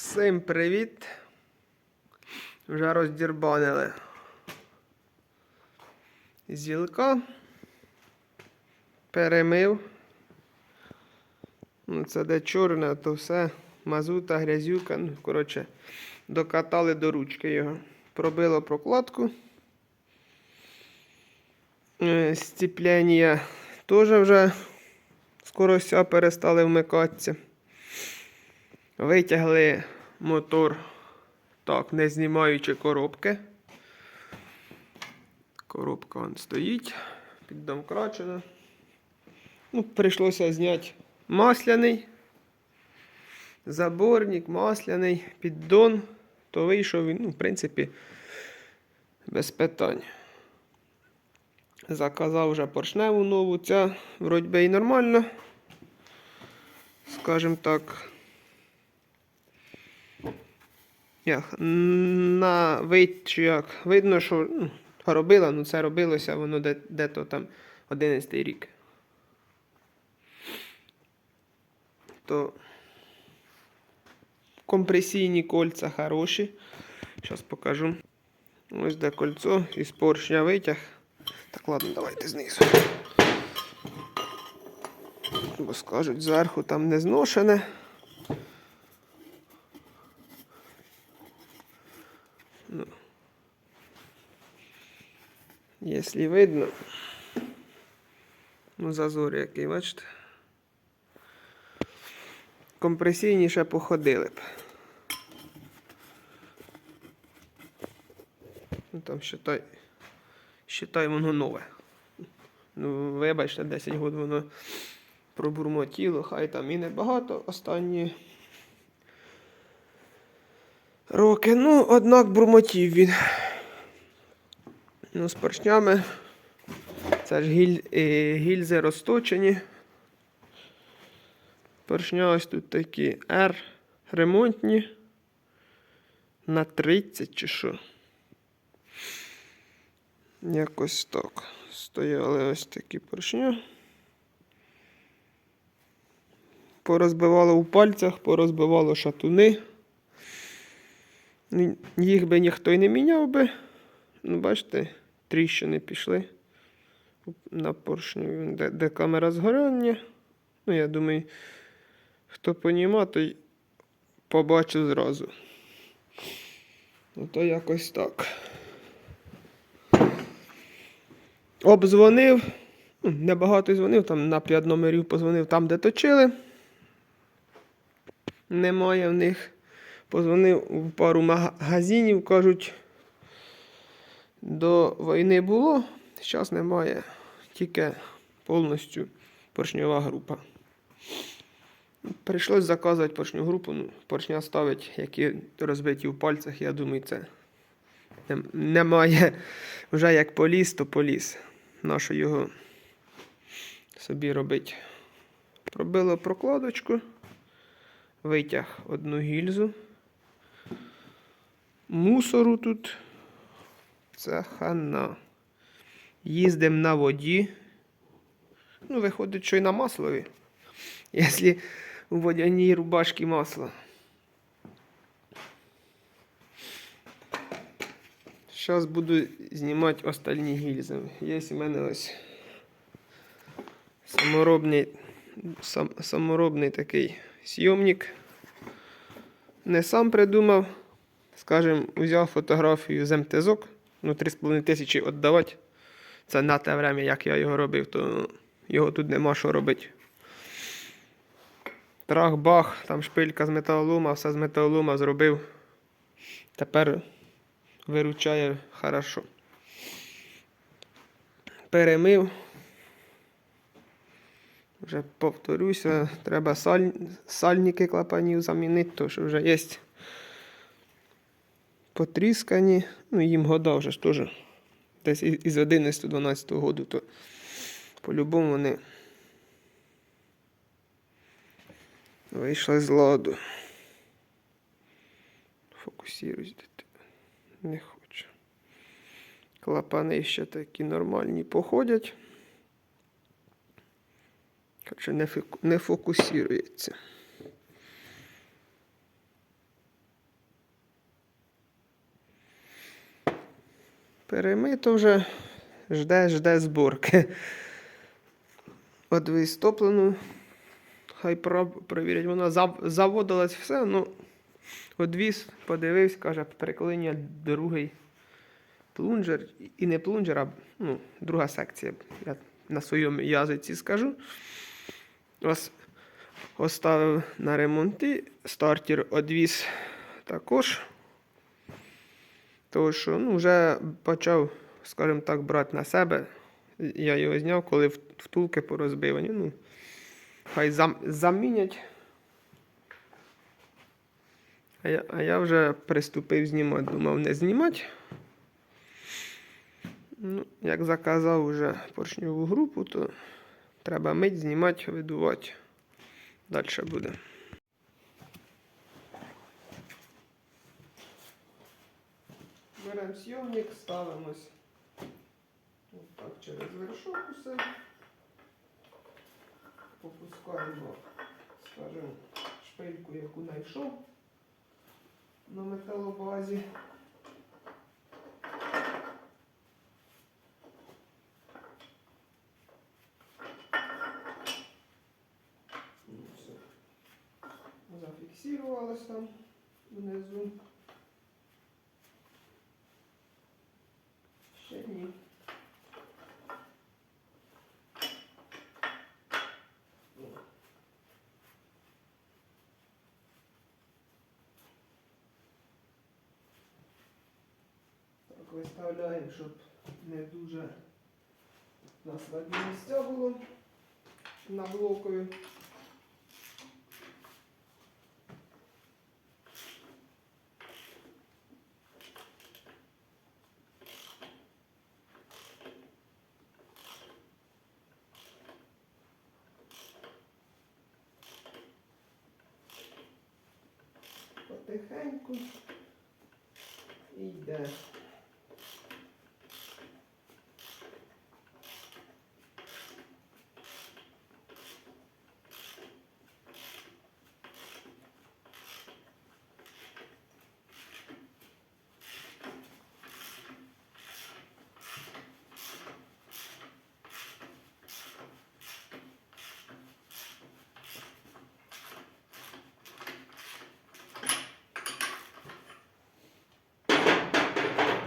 Всім привіт. Вже роздірбанили. Зілка. Перемив. Ну, це де чорне, то все. Мазута, грязюка. Ну, коротше, докатали до ручки його. Пробило прокладку. Е, Стіпляння теж вже скоро все перестали вмикатися. Витягли мотор, так, не знімаючи коробки. Коробка вон стоїть, піддомкрачена. Ну, прийшлося зняти масляний, заборник, масляний, піддон, то вийшов він, ну, в принципі, без питань. Заказав вже поршневу нову, ця вроді і нормально. Скажем так. Як, на вид, чи як, видно, що ну, робила, ну це робилося, воно де, де-то там 11 рік. То компресійні кольця хороші. Зараз покажу. Ось де кольцо із поршня витяг. Так, ладно, давайте знизу. Бо скажуть, зверху там не зношене. Якщо видно, ну зазор який, бачите? Компресійніше походили б. Ну там считай, считай воно нове. Ну, вибачте, 10 років воно пробурмотіло, хай там і небагато останні роки. Ну, однак бурмотів він. Ну, з поршнями. Це ж гіль, е, гільзи розточені. Поршня ось тут такі R ремонтні. На 30 чи що. Якось так. Стояли ось такі поршня. Порозбивало у пальцях, порозбивало шатуни. Їх би ніхто й не міняв би. Ну, бачите, тріщини пішли на поршню, де, де камера згорання. Ну, я думаю, хто поніма, той побачив зразу. Ну, то якось так. Обдзвонив. Ну, Небагато дзвонив, там на 5 номерів позвонив там, де точили. Немає в них. Позвонив в пару магазинів, кажуть, до війни було, зараз немає, тільки повністю поршньова група. Прийшлось заказувати поршню групу. Ну, поршня ставить, які розбиті в пальцях, я думаю, це немає. Вже як поліз, то поліз. Нащо його собі робити? Пробило прокладочку, витяг одну гільзу. Мусору тут. Це хана. Їздимо на воді. Ну, виходить, що й на маслові. Якщо у водяній рубашці масло. Зараз буду знімати остальні гільзи. Є у мене ось саморобний, сам, саморобний такий зйомник. Не сам придумав. Скажем, взяв фотографію з МТЗок, ну 3,5 тисячі віддавати. Це на те время, як я його робив, то його тут нема що робити. Трах-бах, там шпилька з металолома, все з металолома зробив. Тепер виручає хорошо. Перемив. Вже повторюся, треба саль... сальники клапанів замінити, тому що вже є потріскані. Ну, їм года вже ж теж. Десь із із 11-12 году, то по-любому вони вийшли з ладу. Фокусируйся. Не хочу. Клапани ще такі нормальні походять. Фіку- не фокусується. Перемито вже жде, жде зборки. От вистоплену. Хай перевірять, вона зав- заводилась все, ну одвіз, подивився, каже, приклиння другий плунжер. І не плунжер, а ну, друга секція. Я на своєму язиці скажу. Ось оставив на ремонти. Стартер одвіз також. Тому що ну, вже почав, скажімо так, брати на себе. Я його зняв, коли втулки порозбивані. Ну, хай зам, замінять. А я, а я вже приступив знімати, думав не знімати. Ну, як заказав вже поршньову групу, то треба мить, знімати, видувати. Далі буде. Беремо сйомник, ставимось так через вершок усе. Попускаємо, скажімо, шпильку, яку знайшов на металобазі. Ну. Зафіксувалось там внизу. Ще ні. Так виставляємо, щоб не дуже на слабі місця було на блокові. Потихеньку і йде.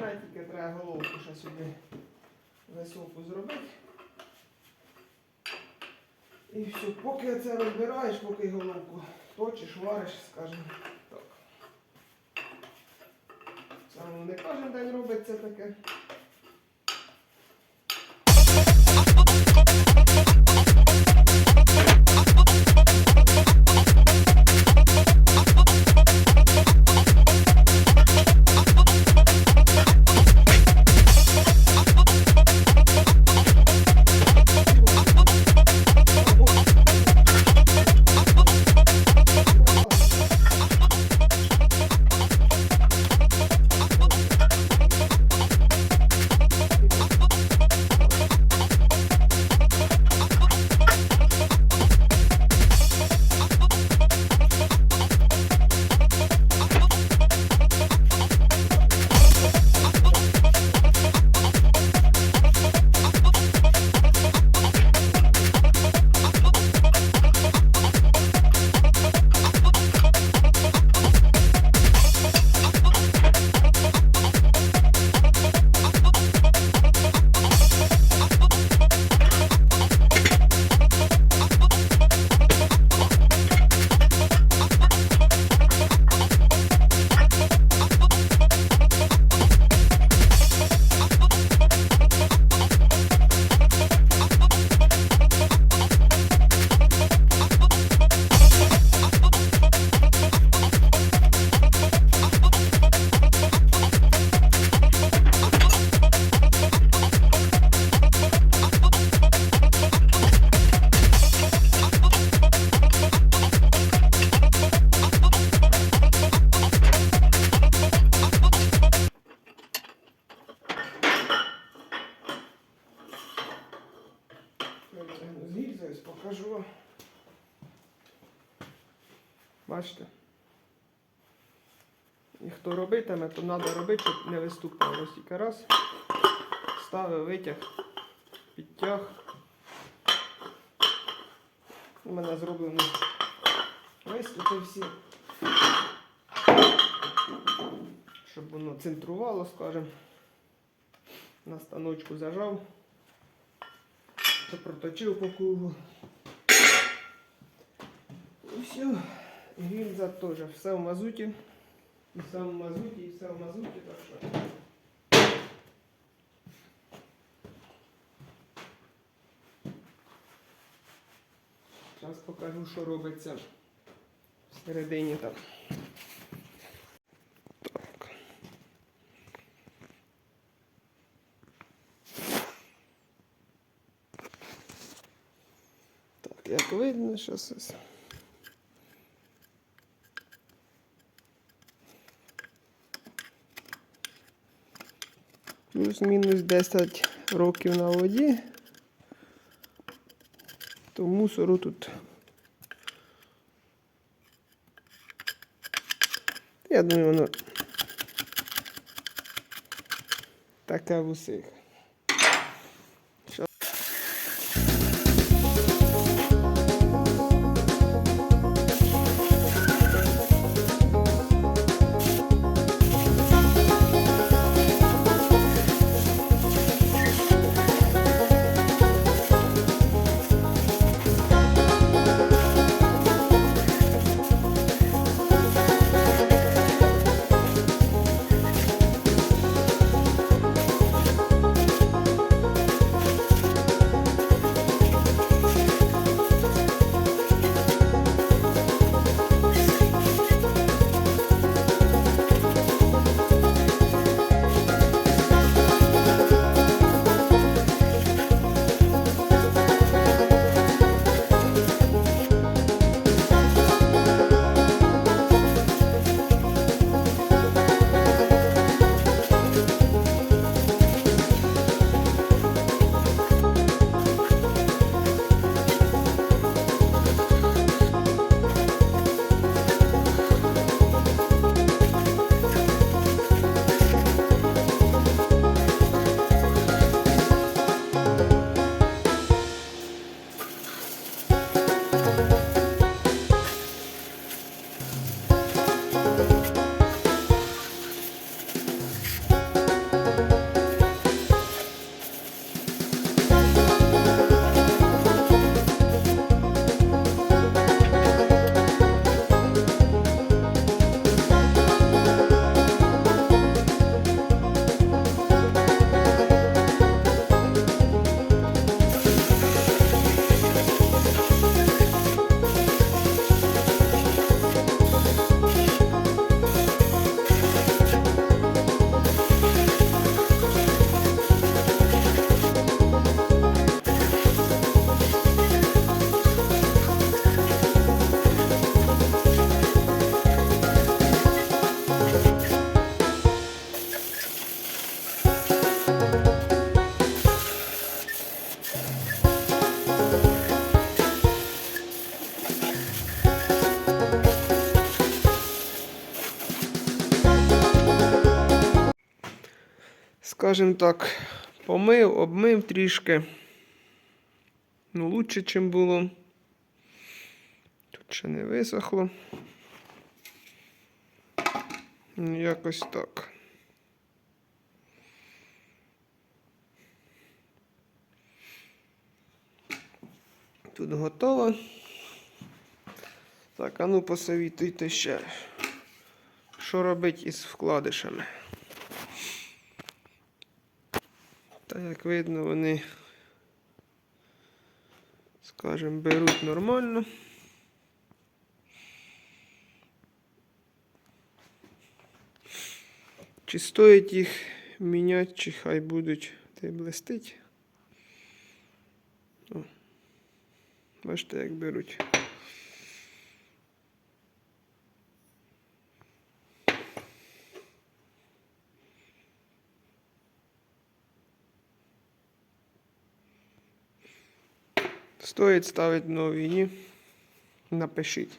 Знає, тільки треба головку ще сюди високу зробити. І все, поки це розбираєш, поки головку точиш, вариш, скажімо так. Це не кожен день робиться таке. Витягну з гільзи, ось покажу. Бачите? І хто робитиме, то треба робити, щоб не виступало. Ось тільки раз. Ставив, витяг, підтяг. У мене зроблено виступи всі. Щоб воно центрувало, скажімо. На станочку зажав. Це проточив по кругу. І все. Гільза теж все в мазуті. І все в мазуті, і все в мазуті, так що. Зараз покажу, що робиться всередині там. Як видно, що ось. Плюс-мінус 10 років на воді. То мусору тут. Я думаю, воно таке в усіх. Скажімо так, помив, обмив трішки. Ну, лучше, чим було. Тут ще не висохло. Ну, якось так. Тут готово. Так, а ну посовітуйте ще. Що робити із вкладишами? Та як видно, вони, скажімо, беруть нормально. Чи стоїть їх міняти, чи хай будуть те блистить? Бачите, як беруть. Стоїть ставити нові. Напишіть.